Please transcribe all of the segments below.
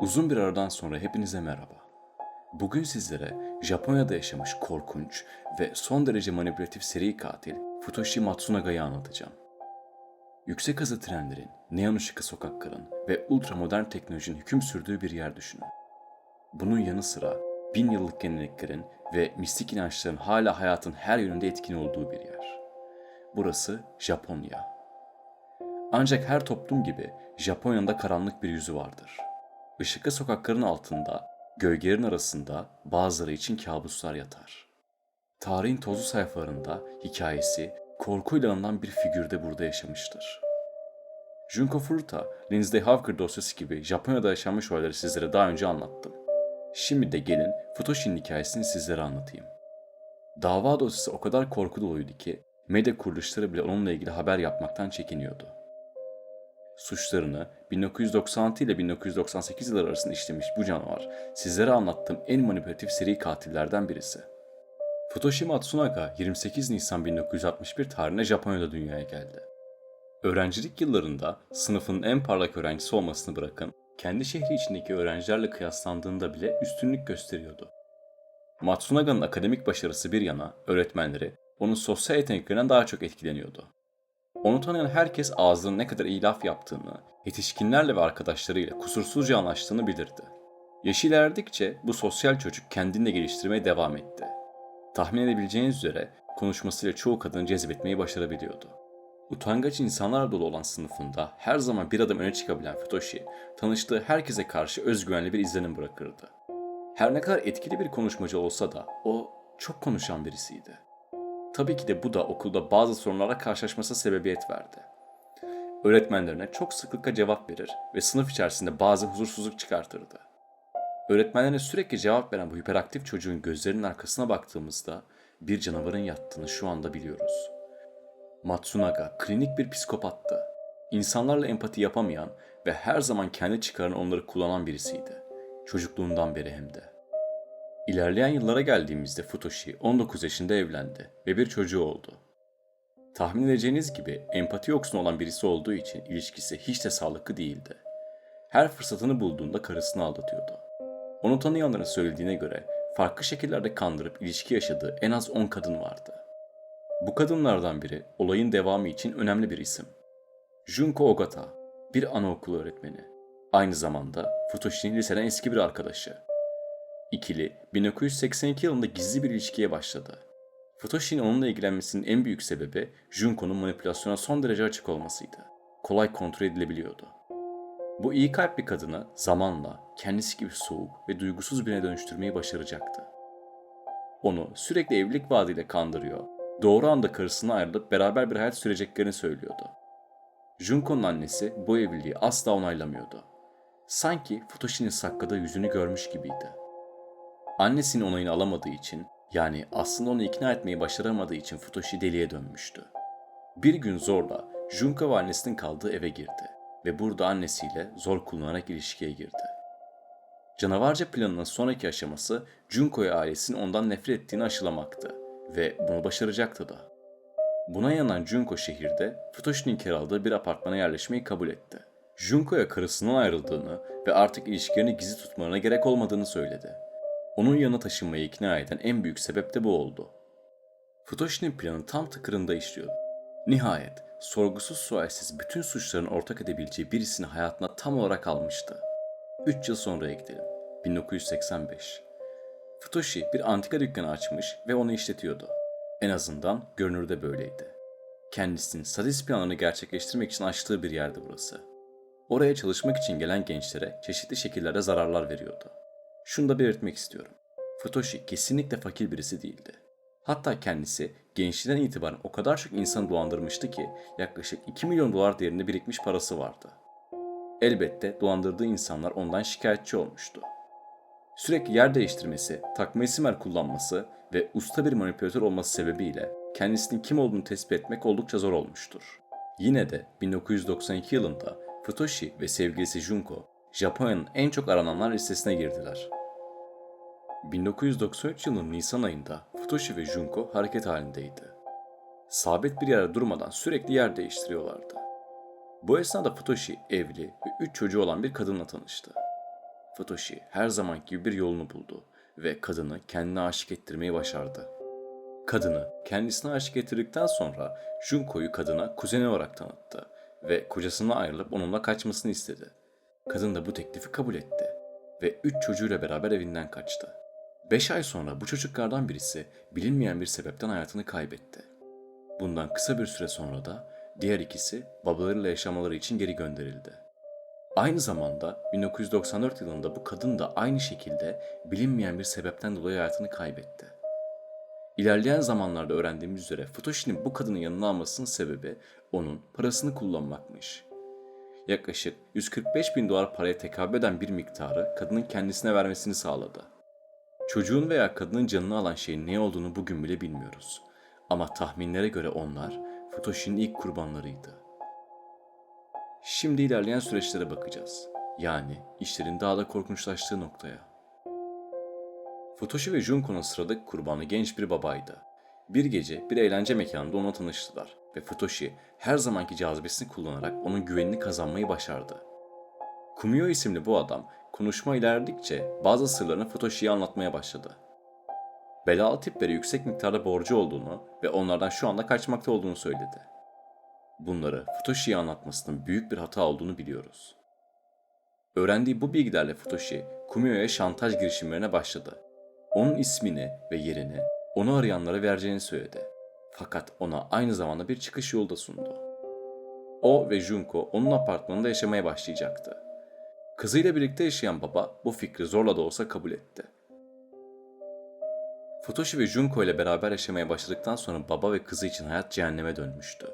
Uzun bir aradan sonra hepinize merhaba. Bugün sizlere Japonya'da yaşamış korkunç ve son derece manipülatif seri katil Futoshi Matsunaga'yı anlatacağım. Yüksek hızlı trenlerin, neon ışıklı sokakların ve ultramodern teknolojinin hüküm sürdüğü bir yer düşünün. Bunun yanı sıra bin yıllık geleneklerin ve mistik inançların hala hayatın her yönünde etkin olduğu bir yer. Burası Japonya. Ancak her toplum gibi Japonya'nın da karanlık bir yüzü vardır. Işıklı sokakların altında, gölgelerin arasında bazıları için kabuslar yatar. Tarihin tozlu sayfalarında hikayesi korkuyla anılan bir figürde burada yaşamıştır. Junko Furuta, Lindsay Hawker dosyası gibi Japonya'da yaşanmış olayları sizlere daha önce anlattım. Şimdi de gelin Futoshi'nin hikayesini sizlere anlatayım. Dava dosyası o kadar korku doluydu ki medya kuruluşları bile onunla ilgili haber yapmaktan çekiniyordu. Suçlarını 1996 ile 1998 yılları arasında işlemiş bu canavar sizlere anlattığım en manipülatif seri katillerden birisi. Futoshi Matsunaga 28 Nisan 1961 tarihinde Japonya'da dünyaya geldi. Öğrencilik yıllarında sınıfının en parlak öğrencisi olmasını bırakın, kendi şehri içindeki öğrencilerle kıyaslandığında bile üstünlük gösteriyordu. Matsunaga'nın akademik başarısı bir yana, öğretmenleri onun sosyal yeteneklerinden daha çok etkileniyordu. Onu tanıyan herkes ağzının ne kadar iyi laf yaptığını, yetişkinlerle ve arkadaşlarıyla kusursuzca anlaştığını bilirdi. Yaşı ilerledikçe bu sosyal çocuk kendini de geliştirmeye devam etti. Tahmin edebileceğiniz üzere konuşmasıyla çoğu kadını cezbetmeyi başarabiliyordu. Utangaç insanlar dolu olan sınıfında her zaman bir adım öne çıkabilen Futoshi, tanıştığı herkese karşı özgüvenli bir izlenim bırakırdı. Her ne kadar etkili bir konuşmacı olsa da o çok konuşan birisiydi. Tabii ki de bu da okulda bazı sorunlara karşılaşması sebebiyet verdi. Öğretmenlerine çok sıklıkla cevap verir ve sınıf içerisinde bazı huzursuzluk çıkartırdı. Öğretmenlerine sürekli cevap veren bu hiperaktif çocuğun gözlerinin arkasına baktığımızda bir canavarın yattığını şu anda biliyoruz. Matsunaga klinik bir psikopattı. İnsanlarla empati yapamayan ve her zaman kendi çıkarını onları kullanan birisiydi. Çocukluğundan beri hem de. İlerleyen yıllara geldiğimizde Futoshi 19 yaşında evlendi ve bir çocuğu oldu. Tahmin edeceğiniz gibi empati yoksun olan birisi olduğu için ilişkisi hiç de sağlıklı değildi. Her fırsatını bulduğunda karısını aldatıyordu. Onu tanıyanların söylediğine göre farklı şekillerde kandırıp ilişki yaşadığı en az 10 kadın vardı. Bu kadınlardan biri olayın devamı için önemli bir isim. Junko Ogata, bir anaokulu öğretmeni. Aynı zamanda Futoshi'nin liseden eski bir arkadaşı. İkili 1982 yılında gizli bir ilişkiye başladı. Futoshi'nin onunla ilgilenmesinin en büyük sebebi Junko'nun manipülasyona son derece açık olmasıydı. Kolay kontrol edilebiliyordu. Bu iyi kalpli kadını zamanla kendisi gibi soğuk ve duygusuz birine dönüştürmeyi başaracaktı. Onu sürekli evlilik vaadiyle kandırıyor, doğru anda karısına ayrılıp beraber bir hayat süreceklerini söylüyordu. Junko'nun annesi bu evliliği asla onaylamıyordu. Sanki Futoshi'nin sakladığı yüzünü görmüş gibiydi. Annesinin onayını alamadığı için, yani aslında onu ikna etmeyi başaramadığı için Futoshi deliye dönmüştü. Bir gün zorla Junko ve annesinin kaldığı eve girdi ve burada annesiyle zor kullanarak ilişkiye girdi. Canavarca planının sonraki aşaması Junko'ya ailesinin ondan nefret ettiğini aşılamaktı ve bunu başaracaktı da. Buna yanan Junko şehirde Futoshi'nin kiraladığı bir apartmana yerleşmeyi kabul etti. Junko'ya karısından ayrıldığını ve artık ilişkilerini gizli tutmalarına gerek olmadığını söyledi. Onun yanına taşınmayı ikna eden en büyük sebep de bu oldu. Futoshi'nin planı tam tıkırında işliyordu. Nihayet sorgusuz sualsiz bütün suçların ortak edebileceği birisini hayatına tam olarak almıştı. 3 yıl sonraya gidelim. 1985. Futoshi bir antika dükkanı açmış ve onu işletiyordu. En azından görünürde böyleydi. Kendisinin sadist planını gerçekleştirmek için açtığı bir yerdi burası. Oraya çalışmak için gelen gençlere çeşitli şekillerde zararlar veriyordu. Şunu da belirtmek istiyorum. Futoshi kesinlikle fakir birisi değildi. Hatta kendisi gençliğinden itibaren o kadar çok insanı dolandırmıştı ki yaklaşık 2 milyon dolar değerinde birikmiş parası vardı. Elbette dolandırdığı insanlar ondan şikayetçi olmuştu. Sürekli yer değiştirmesi, takma isimler kullanması ve usta bir manipülatör olması sebebiyle kendisinin kim olduğunu tespit etmek oldukça zor olmuştur. Yine de 1992 yılında Futoshi ve sevgilisi Junko Japonya'nın en çok arananlar listesine girdiler. 1993 yılının Nisan ayında Futoshi ve Junko hareket halindeydi. Sabit bir yere durmadan sürekli yer değiştiriyorlardı. Bu esnada Futoshi evli ve üç çocuğu olan bir kadınla tanıştı. Futoshi her zamanki gibi bir yolunu buldu ve kadını kendine aşık ettirmeyi başardı. Kadını kendisine aşık ettirdikten sonra Junko'yu kadına kuzeni olarak tanıttı ve kocasına ayrılıp onunla kaçmasını istedi. Kadın da bu teklifi kabul etti ve üç çocuğuyla beraber evinden kaçtı. Beş ay sonra bu çocuklardan birisi bilinmeyen bir sebepten hayatını kaybetti. Bundan kısa bir süre sonra da diğer ikisi babalarıyla yaşamaları için geri gönderildi. Aynı zamanda 1994 yılında bu kadın da aynı şekilde bilinmeyen bir sebepten dolayı hayatını kaybetti. İlerleyen zamanlarda öğrendiğimiz üzere Futoshi'nin bu kadının yanına almasının sebebi onun parasını kullanmakmış. Yaklaşık 145 bin dolar paraya tekabül eden bir miktarı kadının kendisine vermesini sağladı. Çocuğun veya kadının canını alan şeyin ne olduğunu bugün bile bilmiyoruz. Ama tahminlere göre onlar Futoshi'nin ilk kurbanlarıydı. Şimdi ilerleyen süreçlere bakacağız. Yani işlerin daha da korkunçlaştığı noktaya. Futoshi ve Junko'nun sıradaki kurbanı genç bir babaydı. Bir gece bir eğlence mekanında onunla tanıştılar ve Futoshi her zamanki cazibesini kullanarak onun güvenini kazanmayı başardı. Kumio isimli bu adam konuşma ilerledikçe bazı sırlarını Futoshi'ye anlatmaya başladı. Belalı tiplere yüksek miktarda borcu olduğunu ve onlardan şu anda kaçmakta olduğunu söyledi. Bunları Futoshi'ye anlatmasının büyük bir hata olduğunu biliyoruz. Öğrendiği bu bilgilerle Futoshi, Kumio'ya şantaj girişimlerine başladı. Onun ismini ve yerini onu arayanlara vereceğini söyledi. Fakat ona aynı zamanda bir çıkış yolu da sundu. O ve Junko onun apartmanında yaşamaya başlayacaktı. Kızıyla birlikte yaşayan baba bu fikri zorla da olsa kabul etti. Futoshi ve Junko ile beraber yaşamaya başladıktan sonra baba ve kızı için hayat cehenneme dönmüştü.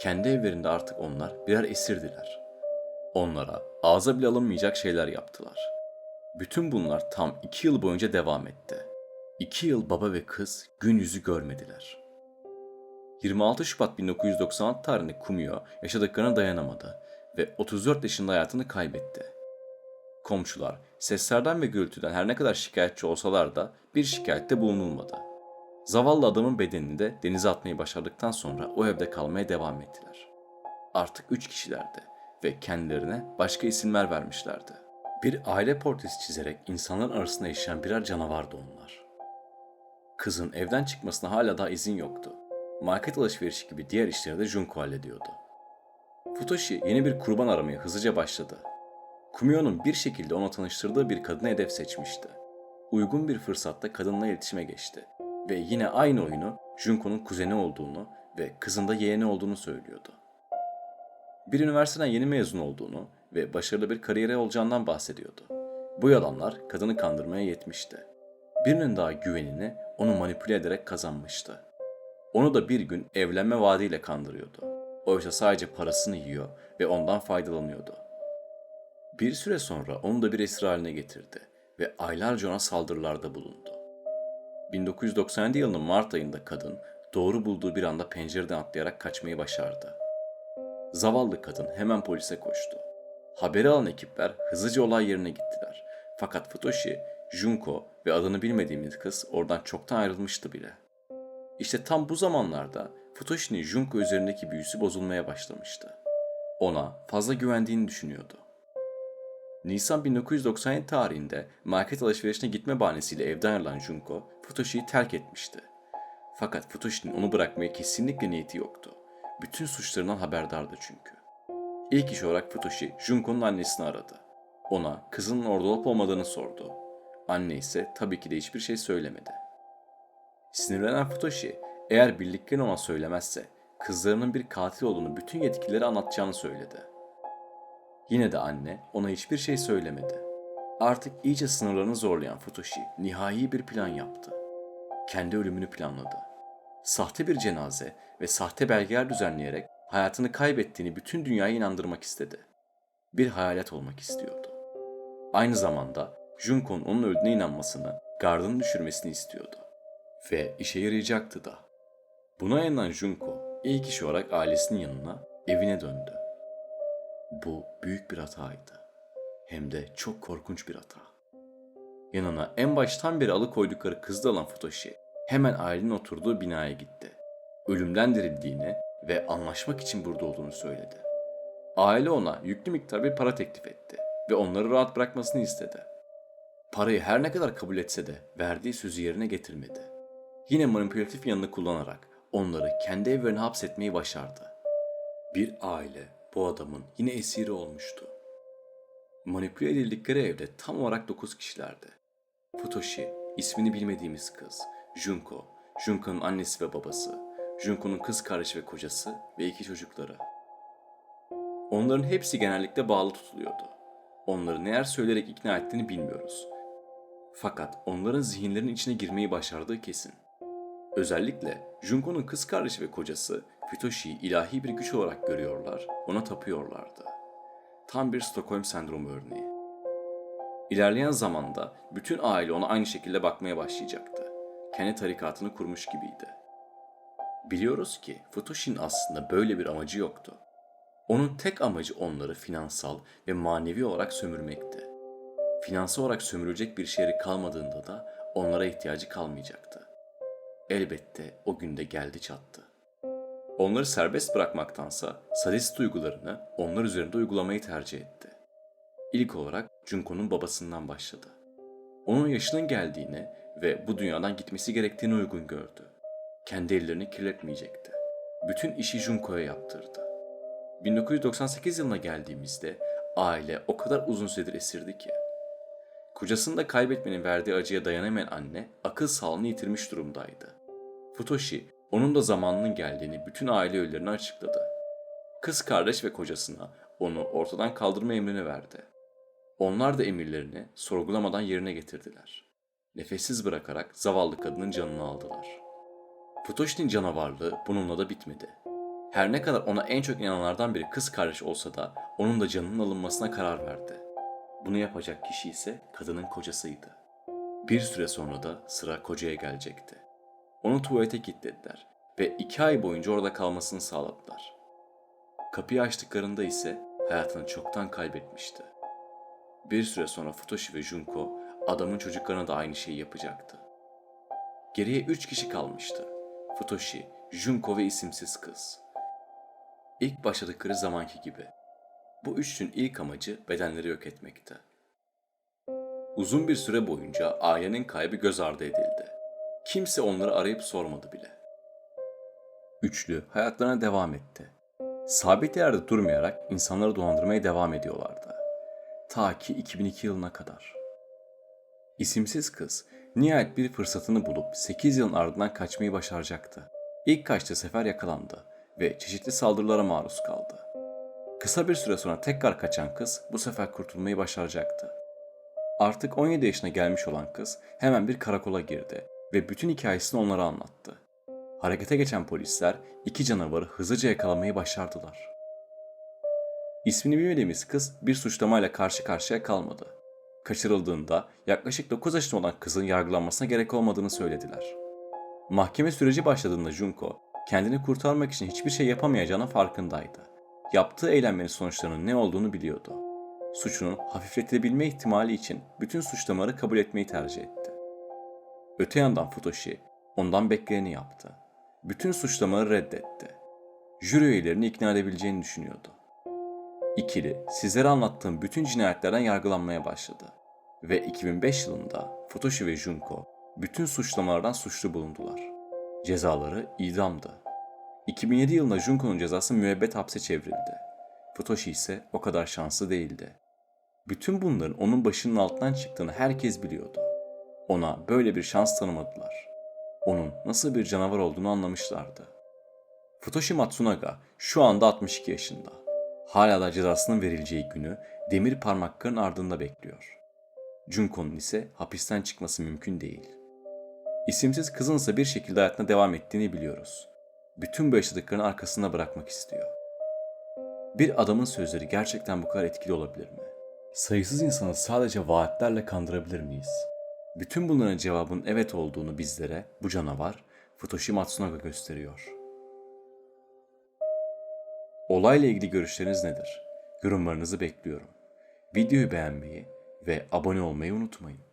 Kendi evlerinde artık onlar birer esirdiler. Onlara ağza bile alınmayacak şeyler yaptılar. Bütün bunlar tam iki yıl boyunca devam etti. İki yıl baba ve kız gün yüzü görmediler. 26 Şubat 1996 tarihinde Kumio yaşadıklarına dayanamadı ve 34 yaşında hayatını kaybetti. Komşular seslerden ve gürültüden her ne kadar şikayetçi olsalar da bir şikayette bulunulmadı. Zavallı adamın bedenini de denize atmayı başardıktan sonra o evde kalmaya devam ettiler. Artık üç kişilerdi ve kendilerine başka isimler vermişlerdi. Bir aile portresi çizerek insanların arasında yaşayan birer canavardı onlar. Kızın evden çıkmasına hala daha izin yoktu. Market alışverişi gibi diğer işleri de Junko hallediyordu. Futoshi yeni bir kurban aramaya hızlıca başladı. Kumio'nun bir şekilde ona tanıştırdığı bir kadını hedef seçmişti. Uygun bir fırsatta kadınla iletişime geçti ve yine aynı oyunu Junko'nun kuzeni olduğunu ve kızın da yeğeni olduğunu söylüyordu. Bir üniversiteden yeni mezun olduğunu ve başarılı bir kariyeri olacağından bahsediyordu. Bu yalanlar kadını kandırmaya yetmişti. Birinin daha güvenini onu manipüle ederek kazanmıştı. Onu da bir gün evlenme vaadiyle kandırıyordu. Oysa sadece parasını yiyor ve ondan faydalanıyordu. Bir süre sonra onu da bir esir haline getirdi ve aylarca ona saldırılarda bulundu. 1997 yılının Mart ayında kadın doğru bulduğu bir anda pencereden atlayarak kaçmayı başardı. Zavallı kadın hemen polise koştu. Haberi alan ekipler hızlıca olay yerine gittiler. Fakat Futoshi, Junko ve adını bilmediğimiz kız oradan çoktan ayrılmıştı bile. İşte tam bu zamanlarda Futoshi'nin Junko üzerindeki büyüsü bozulmaya başlamıştı. Ona fazla güvendiğini düşünüyordu. Nisan 1997 tarihinde market alışverişine gitme bahanesiyle evden ayrılan Junko, Futoshi'yi terk etmişti. Fakat Futoshi'nin onu bırakmaya kesinlikle niyeti yoktu. Bütün suçlarından haberdardı çünkü. İlk iş olarak Futoshi, Junko'nun annesini aradı. Ona kızının orada olup olmadığını sordu. Anne ise tabii ki de hiçbir şey söylemedi. Sinirlenen Futoshi, eğer bildiklerini ona söylemezse kızlarının bir katil olduğunu bütün yetkilileri anlatacağını söyledi. Yine de anne ona hiçbir şey söylemedi. Artık iyice sınırlarını zorlayan Futoshi nihai bir plan yaptı. Kendi ölümünü planladı. Sahte bir cenaze ve sahte belgeler düzenleyerek hayatını kaybettiğini bütün dünyaya inandırmak istedi. Bir hayalet olmak istiyordu. Aynı zamanda Junko'nun onun öldüğüne inanmasını, gardını düşürmesini istiyordu. Ve işe yarayacaktı da. Buna inanan Junko ilk iş olarak ailesinin yanına, evine döndü. Bu büyük bir hataydı. Hem de çok korkunç bir hata. Yanına en baştan beri alıkoydukları kızı alan Futoshi hemen ailenin oturduğu binaya gitti. Ölümden dirildiğini ve anlaşmak için burada olduğunu söyledi. Aile ona yüklü miktar bir para teklif etti ve onları rahat bırakmasını istedi. Parayı her ne kadar kabul etse de verdiği sözü yerine getirmedi. Yine manipülatif yanını kullanarak onları kendi evlerine hapsetmeyi başardı. Bir aile bu adamın yine esiri olmuştu. Manipüle edildikleri evde tam olarak 9 kişilerdi. Futoshi, ismini bilmediğimiz kız, Junko, Junko'nun annesi ve babası, Junko'nun kız kardeşi ve kocası ve iki çocukları. Onların hepsi genellikle bağlı tutuluyordu. Onları neler söyleyerek ikna ettiğini bilmiyoruz. Fakat onların zihinlerinin içine girmeyi başardığı kesin. Özellikle Junko'nun kız kardeşi ve kocası Futoshi'yi ilahi bir güç olarak görüyorlar, ona tapıyorlardı. Tam bir Stockholm sendromu örneği. İlerleyen zamanda bütün aile ona aynı şekilde bakmaya başlayacaktı. Kendi tarikatını kurmuş gibiydi. Biliyoruz ki Futoshi'nin aslında böyle bir amacı yoktu. Onun tek amacı onları finansal ve manevi olarak sömürmekti. Finansal olarak sömürülecek bir şeyleri kalmadığında da onlara ihtiyacı kalmayacaktı. Elbette o günde geldi çattı. Onları serbest bırakmaktansa sadist duygularını onlar üzerinde uygulamayı tercih etti. İlk olarak Junko'nun babasından başladı. Onun yaşının geldiğini ve bu dünyadan gitmesi gerektiğini uygun gördü. Kendi ellerini kirletmeyecekti. Bütün işi Junko'ya yaptırdı. 1998 yılına geldiğimizde aile o kadar uzun süredir esirdi ki. Kocasını da kaybetmenin verdiği acıya dayanamayan anne akıl sağlığını yitirmiş durumdaydı. Futoshi onun da zamanının geldiğini bütün aile üyelerine açıkladı. Kız kardeş ve kocasına onu ortadan kaldırma emrini verdi. Onlar da emirlerini sorgulamadan yerine getirdiler. Nefessiz bırakarak zavallı kadının canını aldılar. Futoshi'nin canavarlığı bununla da bitmedi. Her ne kadar ona en çok inananlardan biri kız kardeş olsa da onun da canının alınmasına karar verdi. Bunu yapacak kişi ise kadının kocasıydı. Bir süre sonra da sıra kocaya gelecekti. Onu tuvalete kilitlediler ve iki ay boyunca orada kalmasını sağladılar. Kapıyı açtıklarında ise hayatını çoktan kaybetmişti. Bir süre sonra Futoshi ve Junko adamın çocuklarına da aynı şeyi yapacaktı. Geriye üç kişi kalmıştı. Futoshi, Junko ve isimsiz kız. İlk başladıkları zamanki gibi. Bu üçlünün ilk amacı bedenleri yok etmekti. Uzun bir süre boyunca ailenin kaybı göz ardı edildi. Kimse onları arayıp sormadı bile. Üçlü hayatlarına devam etti. Sabit yerde durmayarak insanları dolandırmaya devam ediyorlardı. Ta ki 2002 yılına kadar. İsimsiz kız nihayet bir fırsatını bulup 8 yılın ardından kaçmayı başaracaktı. İlk kaçtığı sefer yakalandı ve çeşitli saldırılara maruz kaldı. Kısa bir süre sonra tekrar kaçan kız bu sefer kurtulmayı başaracaktı. Artık 17 yaşına gelmiş olan kız hemen bir karakola girdi ve bütün hikayesini onlara anlattı. Harekete geçen polisler iki canavarı hızlıca yakalamayı başardılar. İsmini bilmediğimiz kız bir suçlamayla karşı karşıya kalmadı. Kaçırıldığında yaklaşık 9 yaşında olan kızın yargılanmasına gerek olmadığını söylediler. Mahkeme süreci başladığında Junko kendini kurtarmak için hiçbir şey yapamayacağının farkındaydı. Yaptığı eğlenmenin sonuçlarının ne olduğunu biliyordu. Suçunun hafifletilebilme ihtimali için bütün suçlamaları kabul etmeyi tercih etti. Öte yandan Futoshi ondan bekleneni yaptı. Bütün suçlamaları reddetti. Jüri üyelerini ikna edebileceğini düşünüyordu. İkili, sizlere anlattığım bütün cinayetlerden yargılanmaya başladı. Ve 2005 yılında Futoshi ve Junko bütün suçlamalardan suçlu bulundular. Cezaları idamdı. 2007 yılında Junko'nun cezası müebbet hapse çevrildi. Futoshi ise o kadar şanslı değildi. Bütün bunların onun başının altından çıktığını herkes biliyordu. Ona böyle bir şans tanımadılar. Onun nasıl bir canavar olduğunu anlamışlardı. Futoshi Matsunaga şu anda 62 yaşında. Hala da cezasının verileceği günü demir parmakların ardında bekliyor. Junko'nun ise hapisten çıkması mümkün değil. İsimsiz kızın ise bir şekilde hayatına devam ettiğini biliyoruz. Bütün bu yaşadıklarını arkasında bırakmak istiyor. Bir adamın sözleri gerçekten bu kadar etkili olabilir mi? Sayısız insanı sadece vaatlerle kandırabilir miyiz? Bütün bunların cevabın evet olduğunu bizlere bu canavar Futoshi Matsunaga gösteriyor. Olayla ilgili görüşleriniz nedir? Yorumlarınızı bekliyorum. Videoyu beğenmeyi ve abone olmayı unutmayın.